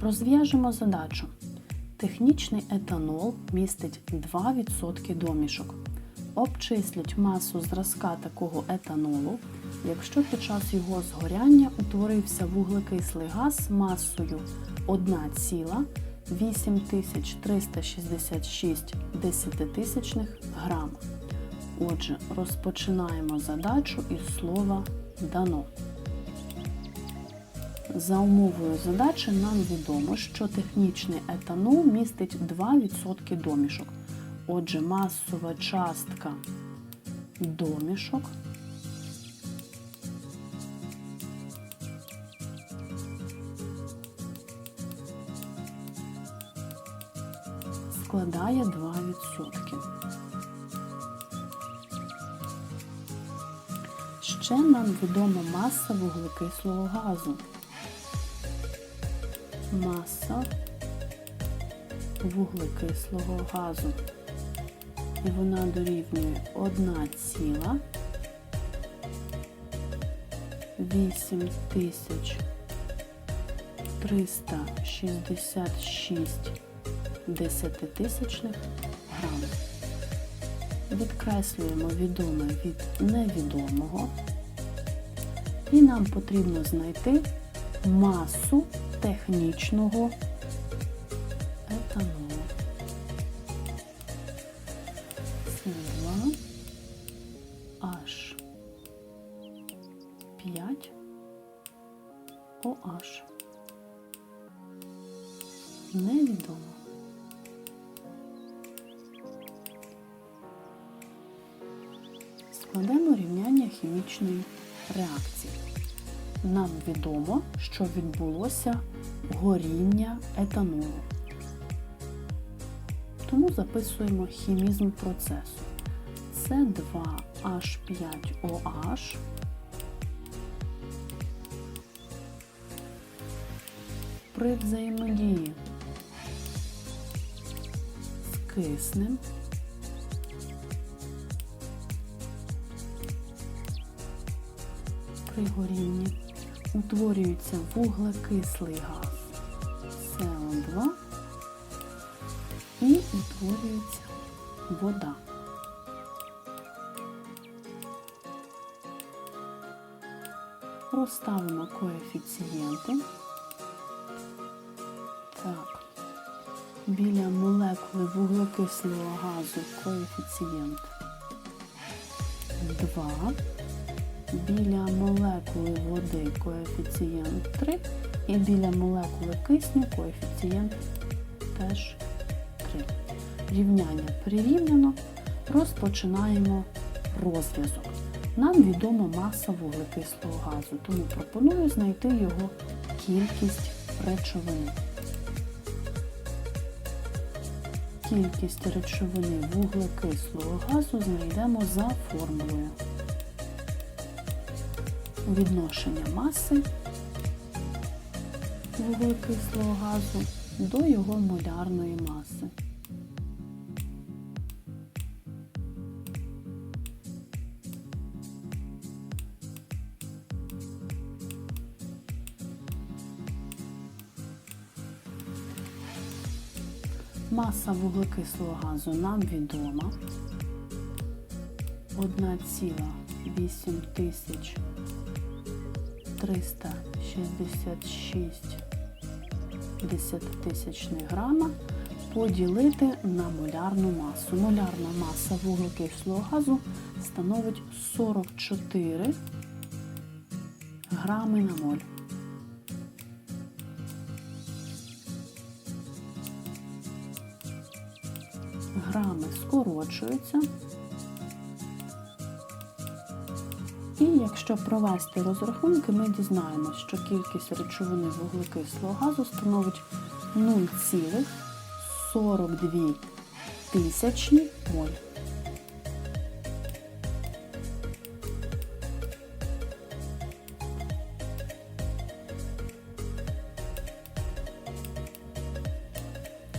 Розв'яжемо задачу. Технічний етанол містить 2% домішок. Обчисліть масу зразка такого етанолу, якщо під час його згоряння утворився вуглекислий газ масою 1,8366 десятитисячних грам. Отже, розпочинаємо задачу із слова дано. За умовою задачі нам відомо, що технічний етанол містить 2% домішок. Отже, масова частка домішок складає 2%. Ще нам відома маса вуглекислого газу. Маса вуглекислого газу. І вона дорівнює 1 ціла 8 тисяч 366 десятитисячних грамів. Відкреслюємо відоме від невідомого. І нам потрібно знайти масу технічного етанолу. Сила H 5 OH. Невідомо. Складемо рівняння хімічної реакції. Нам відомо, що відбулося горіння етанолу. Тому записуємо хімізм процесу. Це 2H5OH при взаємодії з киснем при горінні утворюється вуглекислий газ СО2 і утворюється вода. Розставимо коефіцієнти. Так. Біля молекули вуглекислого газу коефіцієнт 2. Біля молекули води коефіцієнт 3 і біля молекули кисню коефіцієнт теж 3. Рівняння прирівняно. Розпочинаємо розв'язок. Нам відома маса вуглекислого газу, тому пропоную знайти його кількість речовини. Кількість речовини вуглекислого газу знайдемо за формулою відношення маси вуглекислого газу до його молярної маси. Маса вуглекислого газу нам відома 1,8 тисяч 366 десятитисячних грама поділити на молярну масу. Молярна маса вуглекислого газу становить 44 грами на моль. Грами скорочуються. І якщо провести розрахунки, ми дізнаємося, що кількість речовини вуглекислого газу становить 0,42 тисячні моль.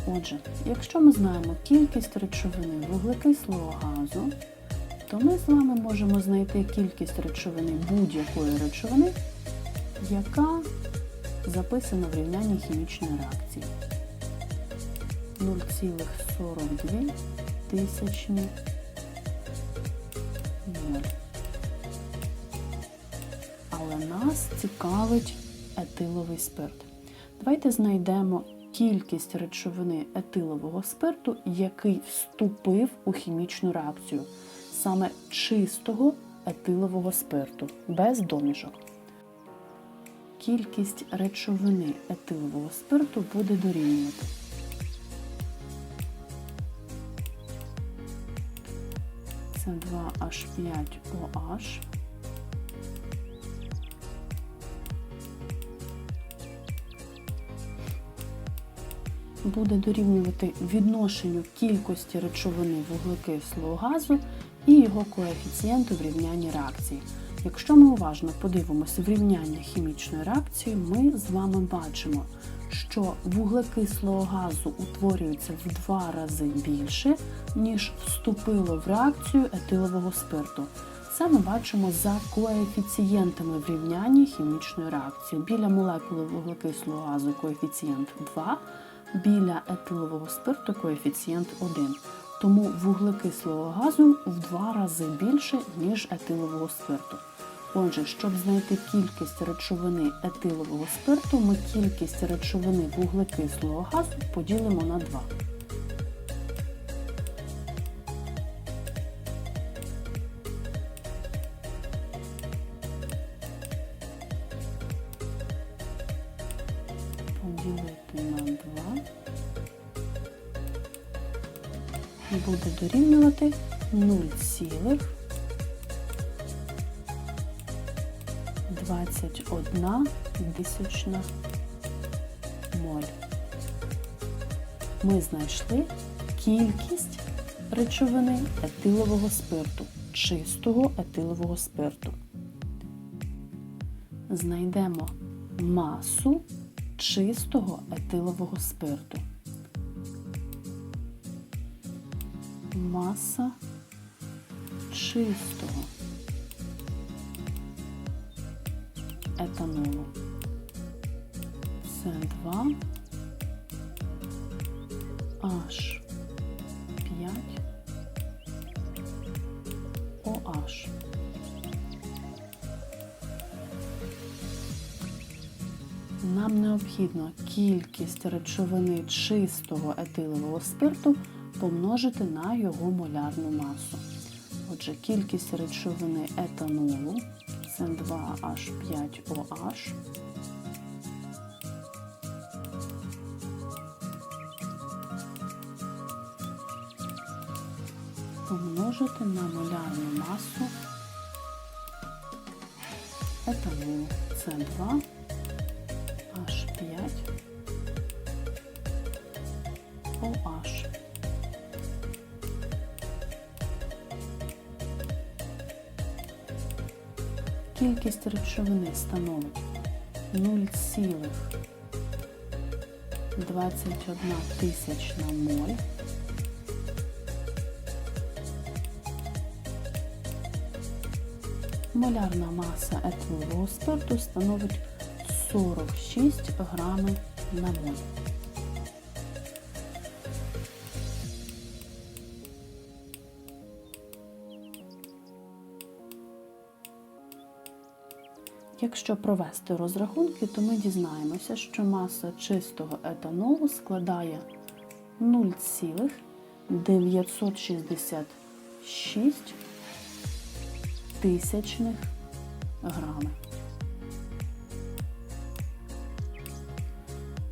Отже, якщо ми знаємо кількість речовини вуглекислого газу, то ми з вами можемо знайти кількість речовини будь-якої речовини, яка записано в рівнянні хімічної реакції. 0,42 тисячні. Але нас цікавить етиловий спирт. Давайте знайдемо кількість речовини етилового спирту, який вступив у хімічну реакцію, саме чистого етилового спирту, без домішок. Кількість речовини етилового спирту буде дорівнювати. Це 2H5OH буде дорівнювати відношенню кількості речовини вуглекислого газу і його коефіцієнту в рівнянні реакції. Якщо ми уважно подивимося в рівняння хімічної реакції, ми з вами бачимо, що вуглекислого газу утворюється в два рази більше, ніж вступило в реакцію етилового спирту. Це ми бачимо за коефіцієнтами в рівнянні хімічної реакції. Біля молекули вуглекислого газу коефіцієнт 2, біля етилового спирту коефіцієнт 1. Тому вуглекислого газу в два рази більше, ніж етилового спирту. Отже, щоб знайти кількість речовини етилового спирту, ми кількість речовини вуглекислого газу поділимо на 2. Поділити на 2 і буде дорівнювати 0,21 тисячна моль. Ми знайшли кількість речовини етилового спирту, чистого етилового спирту. Знайдемо масу чистого етилового спирту. Маса чистого етанолу. Це 2 H 5 OH. нам необхідно кількість речовини чистого етилового спирту помножити на його молярну масу. Отже, кількість речовини етанолу сн 2 h 5 oh помножити на молярну масу етанолу С2. OH. Кількість речовини становить 0,21 тисячна моль. Молярна маса етилового спирту становить 46 грами на моль. Якщо провести розрахунки, то ми дізнаємося, що маса чистого етанолу складає 0,966 тисячних грами.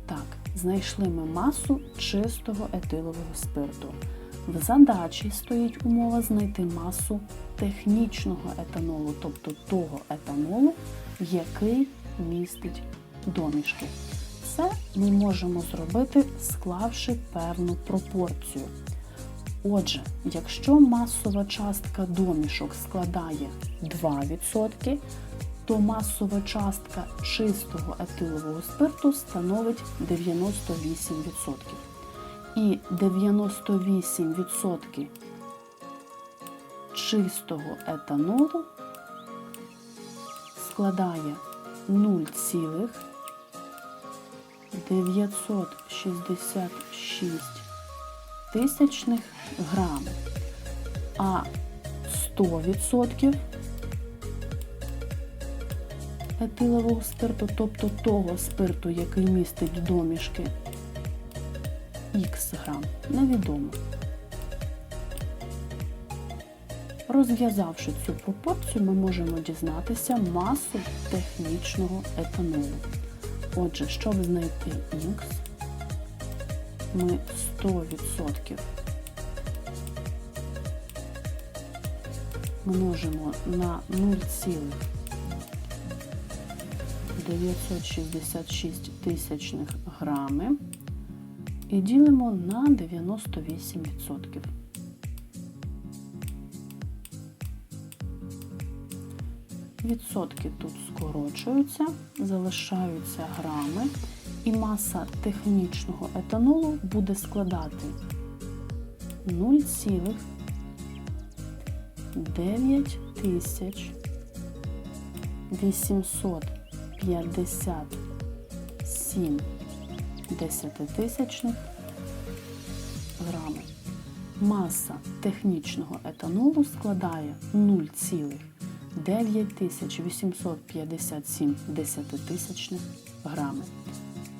Так, знайшли ми масу чистого етилового спирту. В задачі стоїть умова знайти масу технічного етанолу, тобто того етанолу, який містить домішки. Це ми можемо зробити, склавши певну пропорцію. Отже, якщо масова частка домішок складає 2%, то масова частка чистого етилового спирту становить 98%. І 98% чистого етанолу складає 966 тисячних грам. А 100% етилового спирту, тобто того спирту, який містить домішки х грам, невідомо. Розв'язавши цю пропорцію, ми можемо дізнатися масу технічного етанолу. Отже, щоб знайти х, ми 100% множимо на 0,966 тисячних грами і ділимо на 98%. Відсотки тут скорочуються, залишаються грами, і маса технічного етанолу буде складати 0,9 тисяч 857 десятитисячних грами. Маса технічного етанолу складає 0,9857 десятитисячних грами.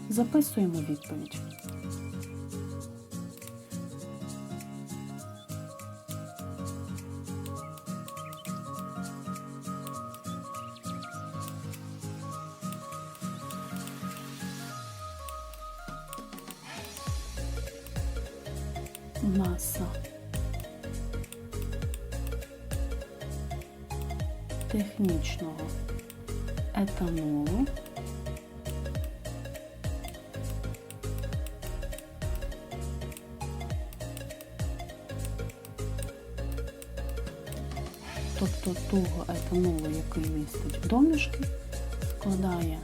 Записуємо відповідь. Маса. Технічного етанолу. Тобто того етанолу, який містить домішки, складає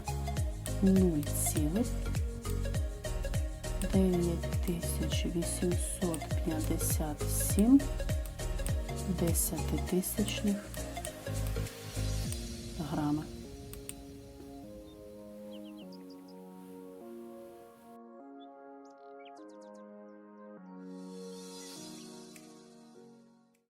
9857 десятитисячних грами.